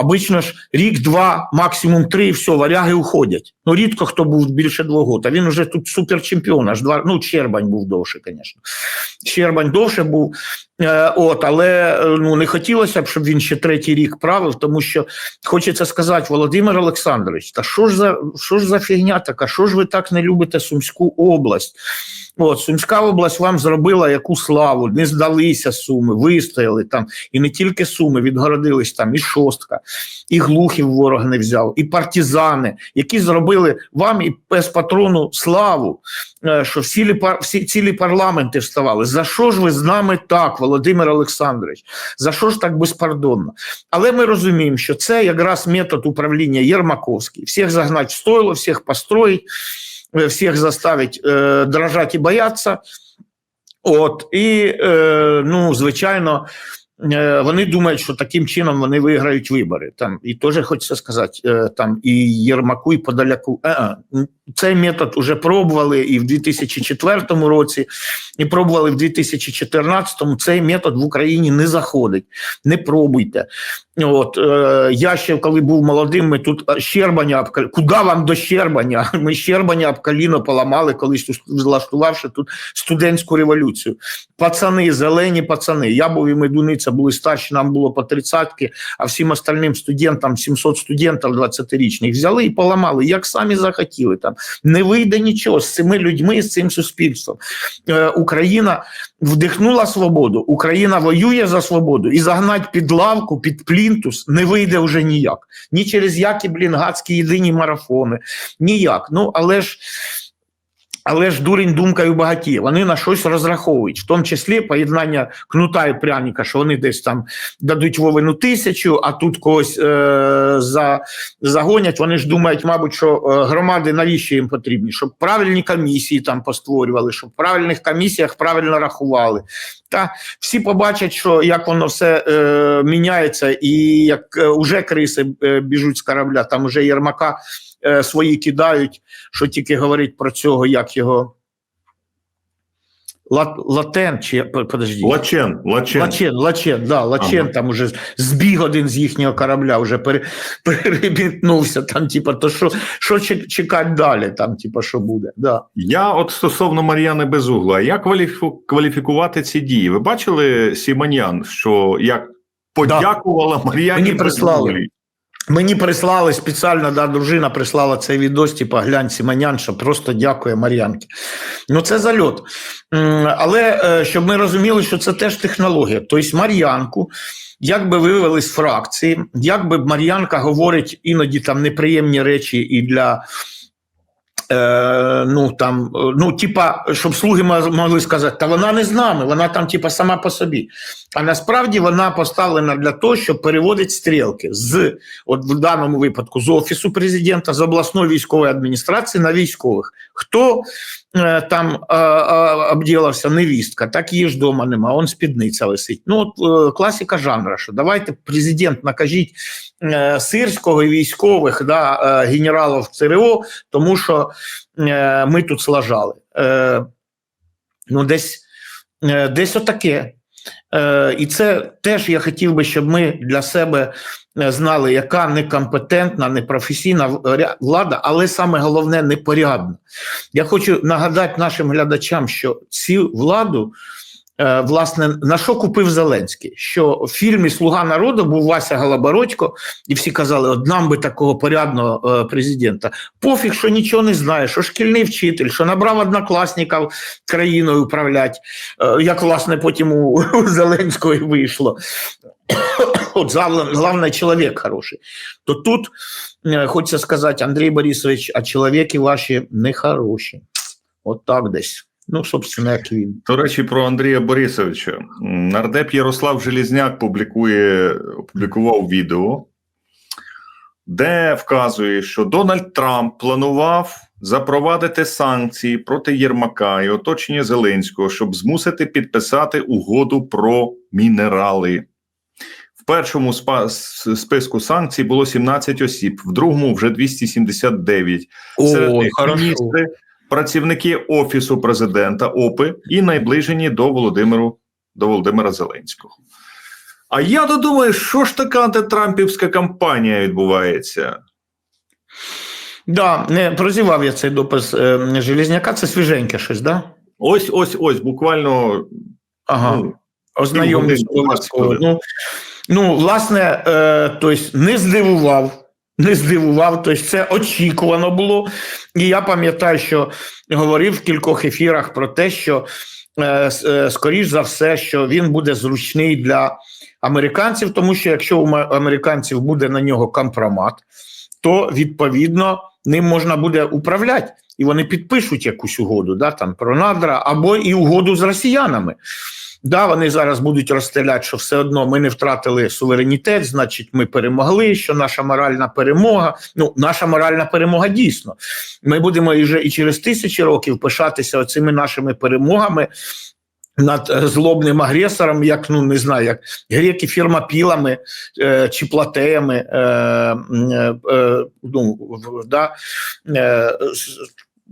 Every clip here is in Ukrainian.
Обично ж рік-два, максимум три, і все, варяги уходять. Ну, рідко хто був більше двох років. Він уже тут суперчемпіон, аж два. Ну, чербань був довше, звісно. Чербань довше був. Е, от, але ну, не хотілося б, щоб він ще третій рік правив, тому що хочеться сказати, Володимир Олександрович, та що ж за що ж за фігня така? Що ж ви так не любите Сумську область? От, Сумська область вам зробила яку славу, не здалися суми, вистояли там, і не тільки суми, відгородились там і шостка, і глухів ворог не взяв, і партизани, які зробили вам і пес-патрону славу, е, що всі, всі цілі парламенти вставали. За що ж ви з нами так, Володимир Олександрович? За що ж так безпардонно? Але ми розуміємо, що це якраз метод управління Єрмаковський. Всіх загнати в стойло, всіх построїть, е, всіх заставить е, дрожати і боятися. От, і, е, ну, звичайно, е, вони думають, що таким чином вони виграють вибори. Там, і теж хочеться сказати, е, там і Єрмаку, і Подоляку. Е, е, цей метод вже пробували і в 2004 році, і пробували в 2014. Цей метод в Україні не заходить. Не пробуйте. От, е, я ще коли був молодим, ми тут Щербаня об Куди вам до Щербаня? Ми Щербаня об коліно поламали, колись влаштувавши тут студентську революцію. Пацани, зелені пацани. Я був і Медуниця були старші, нам було по тридцятки, а всім остальним студентам, 700 студентів 20-річних, взяли і поламали, як самі захотіли. Там не вийде нічого з цими людьми, з цим суспільством. Е, Україна вдихнула свободу, Україна воює за свободу і загнать під лавку, під плінтус не вийде вже ніяк. Ні через які, блінгацькі єдині марафони, ніяк. Ну, але ж. Але ж дурень думкою багаті. Вони на щось розраховують, в тому числі поєднання кнута і пряника, що вони десь там дадуть Вовину тисячу, а тут когось е- за, загонять. Вони ж думають, мабуть, що е, громади навіщо їм потрібні, щоб правильні комісії там постворювали, щоб в правильних комісіях правильно рахували. Та всі побачать, що як воно все е, міняється, і як е, уже криси е, біжуть з корабля, там уже Єрмака е, свої кидають, що тільки говорить про цього, як його. Ла- Латен, чи подожди. Лачен, Лачен. Лачен, Лачен, да, Лачен Ага. там уже збіг один з їхнього корабля, вже перебітнувся. Там, типа, то що, що чек- чекати далі? Там, типа, що буде? Да. Я от стосовно Мар'яни Безугла, як кваліфу- кваліфікувати ці дії? Ви бачили Сіманян, що як подякувала Мар'яні Мені прислали. Безуглій? Мені прислали спеціально, да, дружина прислала цей відос, типа глянь Сіманян, що просто дякує Мар'янки. Ну, це зальот. Але е, щоб ми розуміли, що це теж технологія. Тобто Мар'янку, як би вивели з фракції, як би Мар'янка говорить іноді там неприємні речі і для. Е, ну там, ну, типа, щоб слуги могли сказати, та вона не з нами, вона там, типа, сама по собі. А насправді вона поставлена для того, щоб переводити стрілки з, от в даному випадку, з офісу президента, з обласної військової адміністрації на військових. Хто е, там е, е, обділився, невістка, так її ж вдома нема, он спідниця висить. Ну, от е, класика жанра, що давайте президент накажіть е, сирського військових да, е, генералів ЦРО, тому що е, ми тут слажали. Е, ну, десь, е, десь отаке. Е, і це теж я хотів би, щоб ми для себе е, знали, яка некомпетентна, непрофесійна влада, але саме головне непорядна. Я хочу нагадати нашим глядачам, що цю владу. Е, Власне, на що купив Зеленський? Що в фільмі Слуга народу був Вася Галабородько, і всі казали, от нам би такого порядного е, президента. Пофіг, що нічого не знає, що шкільний вчитель, що набрав однокласників країною управлять, е, як власне потім у, Зеленського вийшло. От головне, чоловік хороший. То тут хочеться сказати, Андрій Борисович, а чоловіки ваші не хороші. От так десь. Ну, собственно, як він. До речі, про Андрія Борисовича. Нардеп Ярослав Желізняк публікує, опублікував відео, де вказує, що Дональд Трамп планував запровадити санкції проти Єрмака і оточення Зеленського, щоб змусити підписати угоду про мінерали. В першому спа- списку санкцій було 17 осіб, в другому вже 279. Серед них міністри, працівники офісу президента ОПИ і найближені до Володимиру до Володимира Зеленського. А я то думаю, що ж така антитрампівська кампанія відбувається? Да, не прозівав я цей допис е, Железняка, це свіженьке щось, да? Ось, ось, ось, буквально. Ага. Ну, Ознайомлюсь півгодини, обов'язково. 20 Ну, ну, власне, е, тобто не здивував. Не здивував, тобто це очікувано було. І я пам'ятаю, що говорив в кількох ефірах про те, що е, е, скоріш за все, що він буде зручний для американців, тому що якщо у американців буде на нього компромат, то відповідно ним можна буде управляти, і вони підпишуть якусь угоду, да, там про надра або і угоду з росіянами. Да, вони зараз будуть розстріляти, що все одно ми не втратили суверенітет, значить, ми перемогли. Що наша моральна перемога. Ну, наша моральна перемога дійсно. Ми будемо і вже і через тисячі років пишатися оцими нашими перемогами над е, злобним агресором, як ну не знаю, як греки фірмапілами е, чи платеями. Е, е, е, ну, да, е,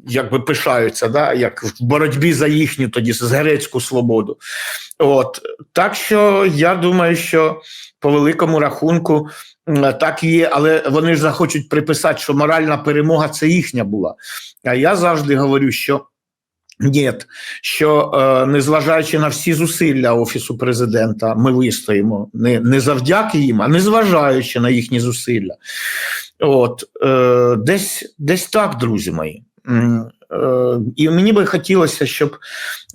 якби пишаються, да, як в боротьбі за їхню тоді з грецьку свободу. От так що я думаю, що по великому рахунку так є, але вони ж захочуть приписати, що моральна перемога це їхня була. А я завжди говорю, що. Ні, що е, незважаючи на всі зусилля офісу президента, ми вистоїмо не, не завдяки їм, а незважаючи на їхні зусилля. От е, десь, десь так, друзі мої. Е, і мені би хотілося, щоб,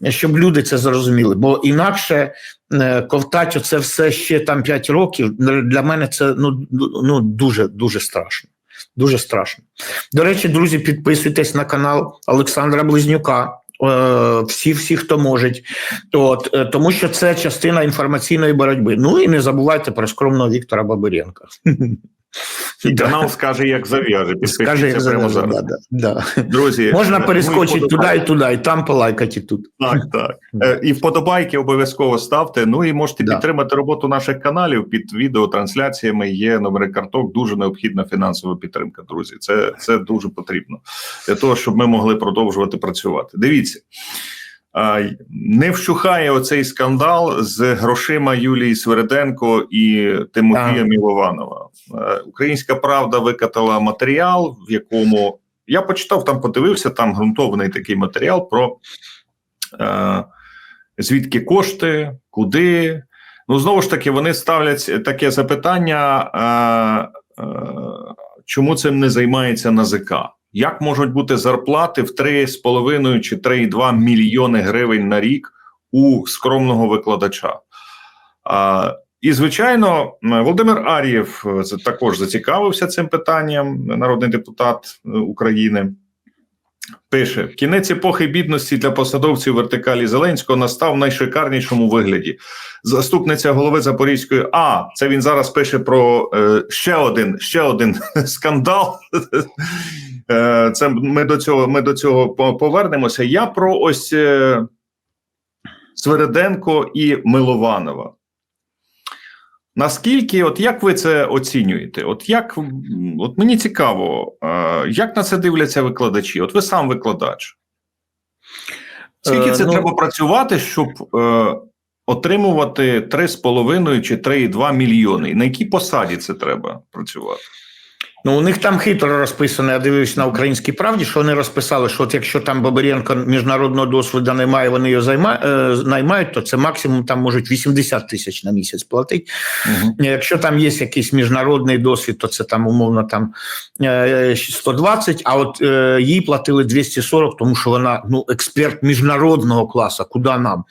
щоб люди це зрозуміли, бо інакше е, ковтать оце все ще там 5 років. Для мене це ну, ну дуже дуже страшно. Дуже страшно. До речі, друзі, підписуйтесь на канал Олександра Близнюка. Е, Всі, всі, хто можуть, от тому що це частина інформаційної боротьби. Ну і не забувайте про скромного Віктора Бабиренка. І канал скаже, як зав'яже. Скаже, як прямо зараз. да, да, да. Друзі, Можна е, перескочити туди і туди, і там полайкати, і тут. Так, так. Е, І вподобайки обов'язково ставте. Ну і можете Да. підтримати роботу наших каналів під відеотрансляціями. Є номери карток. Дуже необхідна фінансова підтримка. Друзі, це, це дуже потрібно для того, щоб ми могли продовжувати працювати. Дивіться. Не вщухає оцей скандал з грошима Юлії Свереденко і Тимофія. Мілованова. Е, Українська правда викатала матеріал, в якому я почитав, там подивився, там ґрунтовний такий матеріал про е, звідки кошти, куди. Ну, знову ж таки, вони ставлять таке запитання, е, е, чому цим не займається НАЗК? Як можуть бути зарплати в 3,5 чи 3,2 мільйони гривень на рік у скромного викладача? А, і, звичайно, Володимир Ар'єв е, також зацікавився цим питанням, народний депутат е, України. Пише: кінець епохи бідності для посадовців вертикалі Зеленського настав в найшикарнішому вигляді. Заступниця голови Запорізької. А це він зараз пише про е, ще один ще один скандал. Е, це ми до цього ми до цього повернемося. Я про ось е, Свереденко і Милованова. Наскільки, от як ви це оцінюєте? От як от мені цікаво, е, як на це дивляться викладачі? От ви сам викладач. Скільки Е, це ну- треба працювати, щоб е, отримувати 3,5 чи 3,2 мільйони? На якій посаді це треба працювати? Ну, у них там хитро розписано, я дивився на українській правді, що вони розписали, що от якщо там Бабиренко міжнародного досвіду немає, вони його займа, е, наймають, то це максимум там можуть 80 тисяч на місяць платити. Угу. Якщо там є якийсь міжнародний досвід, то це там умовно там е, 120, а от е, їй платили 240, тому що вона ну, експерт міжнародного класу, куди нам.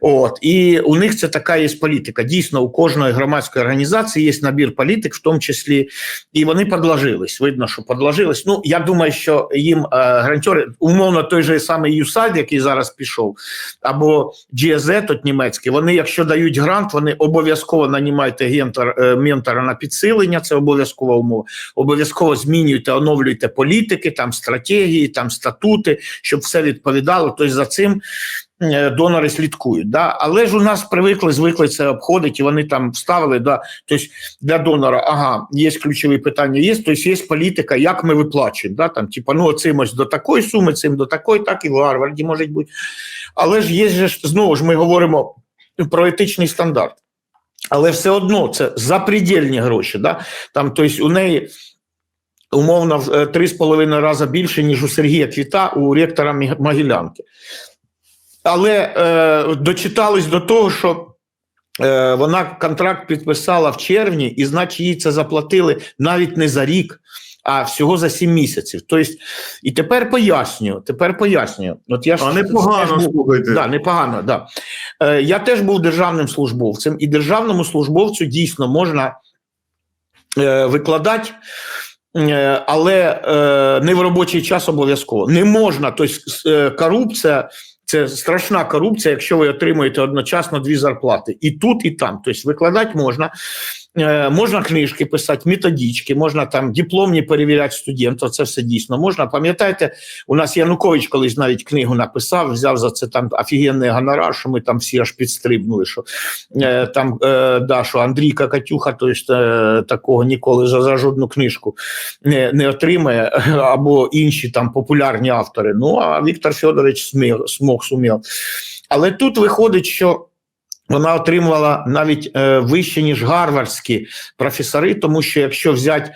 От. І у них це така є політика. Дійсно, у кожної громадської організації є набір політик, в тому числі, і вони подложились. Видно, що подложились. Ну, я думаю, що їм е, грантьори, умовно, той же самий ЮСАД, який зараз пішов, або GSZ, от німецький, вони, якщо дають грант, вони обов'язково нанімають агента, е, ментора на підсилення, це обов'язкова умова. Обов'язково змінюйте, оновлюйте політики, там стратегії, там статути, щоб все відповідало. Тобто за цим донори слідкують. Да? Але ж у нас привикли, звикли це обходити, і вони там вставили, да, тобто для донора, ага, є ключові питання, є, тобто є політика, як ми виплачуємо. Да? Там, типа, ну, цим ось до такої суми, цим до такої, так і в Гарварді може бути. Але ж є ж, знову ж ми говоримо про етичний стандарт. Але все одно це запредельні гроші. Да? Там, тобто, у неї умовно в е, три з половиною рази більше, ніж у Сергія Квіта, у ректора Могилянки. Але е, дочитались до того, що е, вона контракт підписала в червні, і значить їй це заплатили навіть не за рік, а всього за сім місяців. Тобто, і тепер пояснюю. Тепер пояснюю. От я ж А непогано, слухайте. Да, непогано, да. Е, я теж був державним службовцем, і державному службовцю дійсно можна е, викладати. е, Але е, не в робочий час обов'язково не можна. Тобто, е, корупція це страшна корупція, якщо ви отримуєте одночасно дві зарплати і тут, і там. Тобто викладати можна, можна книжки писати, методички, можна там дипломні перевіряти студентів. Це все дійсно можна. Пам'ятаєте, у нас Янукович колись навіть книгу написав, взяв за це там офігенний гонорар, що ми там всі аж підстрибнули. Що е, там е, да, що Андрійка Катюха, то есть, е, такого ніколи за, за жодну книжку не, не отримає, або інші там популярні автори. Ну а Віктор Федорович сміг, смог сумів. Але тут виходить, що. Вона отримувала навіть е, вище, ніж гарвардські професори, тому що якщо взяти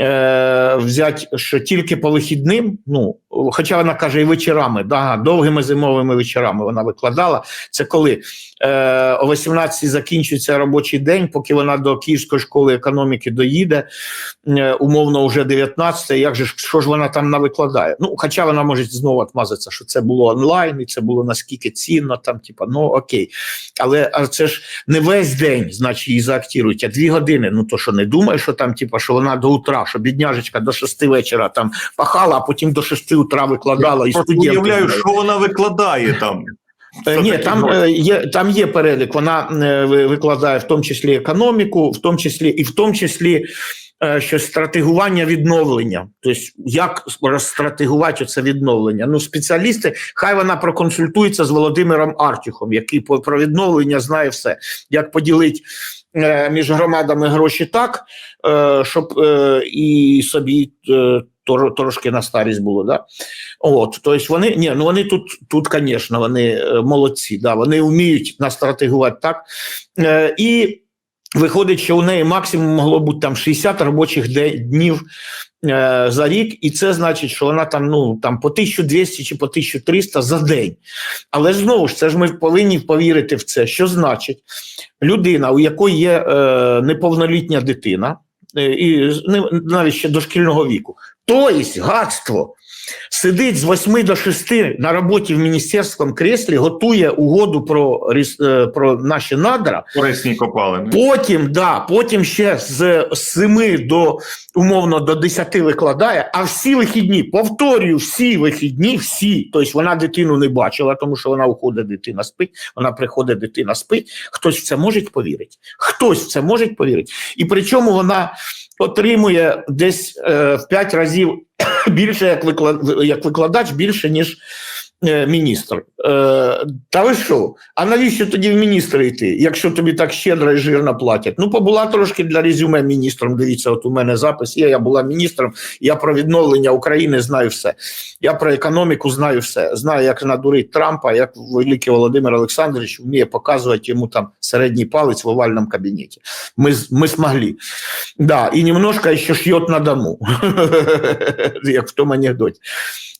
е, взять, що тільки по вихідним, ну хоча вона каже, і вечорами, да, довгими зимовими вечорами вона викладала. Це коли е, о 18 закінчується робочий день, поки вона до Київської школи економіки доїде, е, умовно вже 19, як же що ж вона там навикладає? Ну, хоча вона може знову отмазатися, що це було онлайн, і це було наскільки цінно, там, типа, ну окей. Але а це ж не весь день, значить, її заактірують, а дві години. Ну то що не думає, що там, типа, що вона до утра, що бідняжечка до шести вечора там пахала, а потім до шести утра викладала і студентів. уявляю, що вона викладає там. Що Ні, там е, є там є перелік. Вона е, ви- викладає в тому числі економіку, в тому числі і в тому числі що стратегування відновлення. Тобто, як розстратегувати це відновлення? Ну, спеціалісти, хай вона проконсультується з Володимиром Артюхом, який про відновлення знає все, як поділити. е, Між громадами гроші так, е, щоб е, і собі е, трошки на старість було. Да? От, тобто вони, ні, ну вони тут, тут, звісно, вони е, молодці, да, вони вміють настратегувати так. Е, і виходить, що у неї максимум могло бути там 60 робочих днів е, за рік, і це значить, що вона там, ну, там по 1200 чи по 1300 за день. Але знову ж це ж ми повинні повірити в це. Що значить, людина, у якої є е, неповнолітня дитина, е, і навіть ще дошкільного віку, тобто гадство сидить з 8 до 6 на роботі в міністерському креслі, готує угоду про, е, про наші надра. Корисні копалини. Потім, да, потім ще з 7 до умовно до 10 викладає, а всі вихідні, повторюю, всі вихідні, всі. Тобто вона дитину не бачила, тому що вона уходить, дитина спить, вона приходить, дитина спить. Хтось в це може повірити. Хтось в це може повірити. І причому вона отримує десь е, в 5 разів більше як, виклад, викладач, більше, ніж міністр. Е, та ви що? А навіщо тоді в міністри йти, якщо тобі так щедро і жирно платять? Ну, побула трошки для резюме міністром. Дивіться, от у мене запис є. Я була міністром, я про відновлення України знаю все. Я про економіку знаю все. Знаю, як надурить Трампа, як великий Володимир Олександрович вміє показувати йому там середній палець в овальному кабінеті. Ми, ми змогли. Да, і немножко ще шьет на дому, як в тому анекдоті.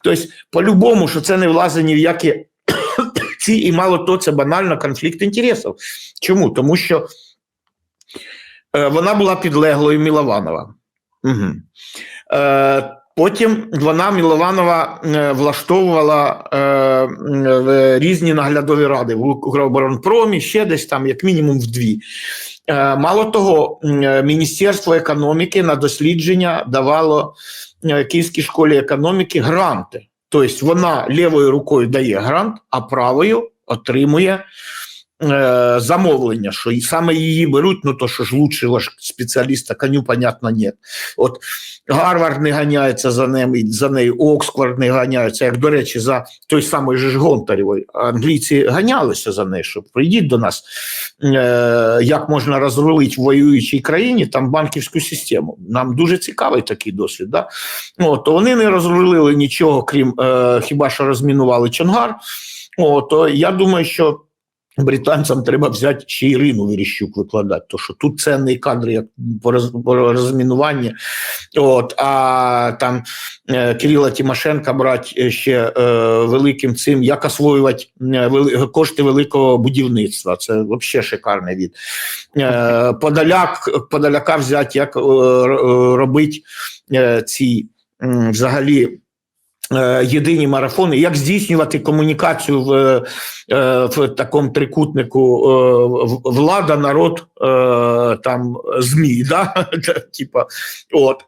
Тобто, по-любому, що це не влазить ні в які ці, і мало то, це банально конфлікт інтересів. Чому? Тому що е, вона була підлеглою Мілованова. Угу. Е, Потім вона Мілованова е, влаштовувала е, різні наглядові ради в Укроборонпромі, ще десь там, як мінімум, в дві. Е, Мало того, Міністерство економіки на дослідження давало Київській школі економіки гранти. Тобто вона лівою рукою дає грант, а правою отримує е, замовлення, що і саме її беруть, ну то що ж лучшого ж спеціаліста коню, понятно, нет. От Гарвард не ганяється за ними, за нею, Оксфорд не ганяється, як, до речі, за той самий же ж Гонтарєвої. Англійці ганялися за нею, щоб прийдіть до нас, е, як можна розрулити в воюючій країні там банківську систему. Нам дуже цікавий такий досвід. Да? О, то вони не розрулили нічого, крім е, хіба що розмінували Чонгар. О, то я думаю, що британцям треба взяти ще Ірину Верещук викладати, тому що тут цінний кадр як по роз- От, а там е, Кирила Тимошенка брати ще е, великим цим, як освоювати е, кошти великого будівництва. Це взагалі шикарний від. Е, Подоляк, Подоляка взяти, як е, робити е, ці взагалі. Е, Єдині марафони, як здійснювати комунікацію в, е, в такому трикутнику е, влада, народ, там ЗМІ, да? Типа, от.